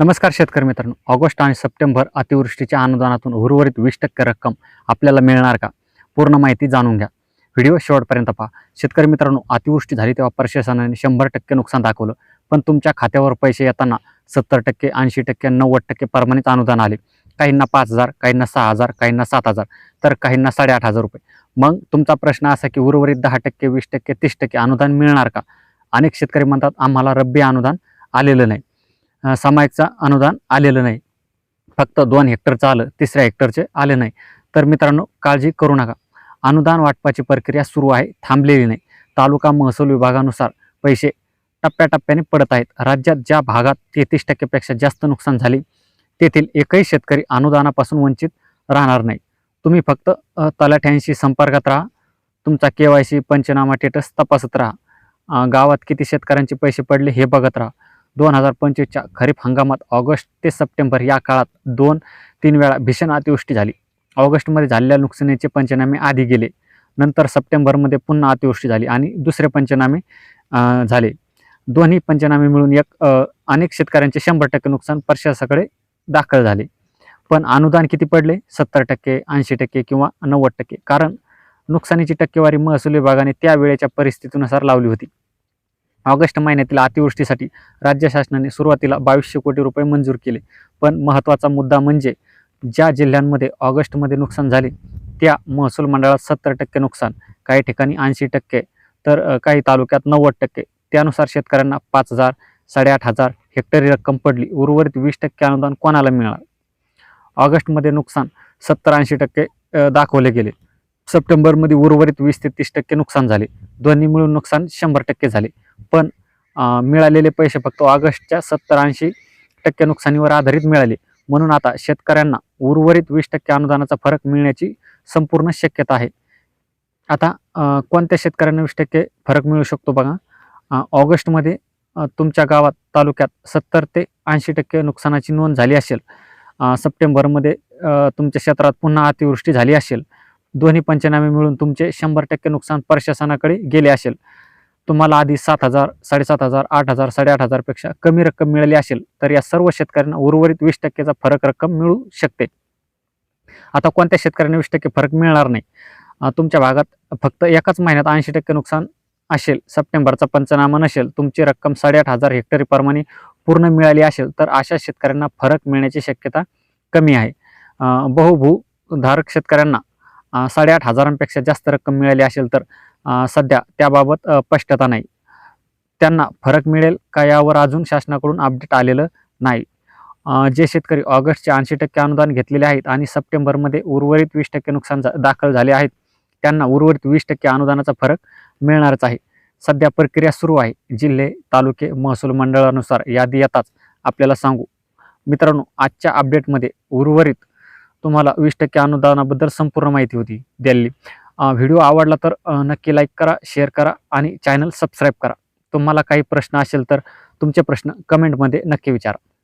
नमस्कार शेतकरी मित्रांनो. ऑगस्ट आणि सप्टेंबर अतिवृष्टीच्या अनुदानातून उर्वरित वीस टक्के रक्कम आपल्याला मिळणार का? पूर्ण माहिती जाणून घ्या. व्हिडिओ शेवटपर्यंत पहा. शेतकरी मित्रांनो अतिवृष्टी झाली तेव्हा प्रशासनाने शंभर टक्के नुकसान दाखवलं. पण तुमच्या खात्यावर पैसे येताना सत्तर टक्के ऐंशी टक्के नव्वद टक्के प्रमाणित अनुदान आले. काहींना पाच हजार काहींना सहा हजार काहींना सात हजार तर काहींना साडेआठ हजार रुपये. मग तुमचा प्रश्न असा की उर्वरित दहा टक्के वीस टक्के तीस टक्के अनुदान मिळणार का? अनेक शेतकरी म्हणतात आम्हाला रब्बी अनुदान आलेलं नाही. अ, सामायिकचा अनुदान आलेलं नाही. फक्त दोन हेक्टरचं आलं तिसऱ्या हेक्टरचे आले नाही. तर मित्रांनो काळजी करू नका. अनुदान वाटपाची प्रक्रिया सुरू आहे थांबलेली नाही. तालुका महसूल विभागानुसार पैसे टप्प्याटप्प्याने पडत आहेत. राज्यात ज्या भागात तेहतीस टक्केपेक्षा जास्त नुकसान झाले तेथील एकही शेतकरी अनुदानापासून वंचित राहणार नाही. तुम्ही फक्त तलाठ्यांशी संपर्कात राहा. तुमचा के वाय सी पंचनामा टेटस तपासत राहा. गावात किती शेतकऱ्यांचे पैसे पडले हे बघत राहा. दोन हजार पंचवीसच्या खरीप हंगामात ऑगस्ट ते सप्टेंबर या काळात दोन तीन वेळा भीषण अतिवृष्टी झाली. ऑगस्टमध्ये झालेल्या नुकसानीचे पंचनामे आधी गेले. नंतर सप्टेंबरमध्ये पुन्हा अतिवृष्टी झाली आणि दुसरे पंचनामे झाले. दोन्ही पंचनामे मिळून एक अनेक शेतकऱ्यांचे शंभर टक्के नुकसान प्रशासनाकडे दाखल झाले. पण अनुदान किती पडले? सत्तर टक्के ऐंशी टक्के किंवा नव्वद टक्के. कारण नुकसानीची टक्केवारी महसूल विभागाने त्या वेळेच्या परिस्थितीनुसार लावली होती. ऑगस्ट महिन्यातील अतिवृष्टीसाठी राज्य शासनाने सुरुवातीला बावीसशे कोटी रुपये मंजूर केले. पण महत्त्वाचा मुद्दा म्हणजे ज्या जिल्ह्यांमध्ये ऑगस्टमध्ये नुकसान झाले त्या महसूल मंडळात सत्तर टक्के नुकसान काही ठिकाणी ऐंशी टक्के तर काही तालुक्यात नव्वद टक्के. त्यानुसार शेतकऱ्यांना पाच हजार साडेआठ हजार हेक्टरी रक्कम पडली. उर्वरित वीस टक्के अनुदान कोणाला मिळणार? ऑगस्टमध्ये नुकसान सत्तर ऐंशी टक्के दाखवले गेले. सप्टेंबरमध्ये उर्वरित वीस ते तीस टक्के नुकसान झाले. दोन्ही मिळून नुकसान शंभर टक्के झाले. पण मिळालेले पैसे फक्त ऑगस्टच्या सत्तर ऐंशी टक्के नुकसानीवर आधारित मिळाले. म्हणून आता शेतकऱ्यांना उर्वरित वीस टक्के अनुदानाचा फरक मिळण्याची संपूर्ण शक्यता आहे. आता कोणत्या शेतकऱ्यांना वीस टक्के फरक मिळू शकतो बघा. ऑगस्टमध्ये तुमच्या गावात तालुक्यात सत्तर ते ऐंशी टक्के नुकसानाची नोंद झाली असेल. सप्टेंबरमध्ये तुमच्या क्षेत्रात पुन्हा अतिवृष्टी झाली असेल. दोन्ही पंचनामे मिळून तुमचे शंभर टक्के नुकसान प्रशासनाकडे गेले असेल. तुम्हाला आधी सात हजार साडेसात हजार आठ हजार साडेआठ हजारपेक्षा कमी रक्कम मिळाली असेल तर या सर्व शेतकऱ्यांना उर्वरित वीस टक्केचा फरक रक्कम मिळू शकते. आता कोणत्या शेतकऱ्यांना वीस टक्के फरक मिळणार नाही? तुमच्या भागात फक्त एकाच महिन्यात ऐंशी टक्के नुकसान असेल सप्टेंबरचा पंचनामा नसेल तुमची रक्कम साडेआठ हजार हेक्टरीप्रमाणे पूर्ण मिळाली असेल तर अशा शेतकऱ्यांना फरक मिळण्याची शक्यता कमी आहे. अ, बहुभू धारक शेतकऱ्यांना साडेआठ हजारांपेक्षा जास्त रक्कम मिळाली असेल तर सध्या त्याबाबत स्पष्टता नाही. त्यांना फरक मिळेल का यावर अजून शासनाकडून अपडेट आलेलं नाही. जे शेतकरी ऑगस्टचे ऐंशी टक्के अनुदान घेतलेले आहेत आणि सप्टेंबरमध्ये उर्वरित वीस टक्के नुकसान दाखल झाले आहेत त्यांना उर्वरित वीस टक्के अनुदानाचा फरक मिळणारच आहे. सध्या प्रक्रिया सुरू आहे. जिल्हे तालुके महसूल मंडळानुसार यादी येताच आपल्याला सांगू. मित्रांनो आजच्या अपडेटमध्ये उर्वरित तुम्हाला वीस टक्के अनुदानाबद्दल संपूर्ण माहिती होती दिल्ली. व्हिडिओ आवडला तर नक्की लाईक करा शेअर करा आणि चॅनल सबस्क्राईब करा. तुम्हाला काही प्रश्न असेल तर तुमचे प्रश्न कमेंटमध्ये नक्की विचारा.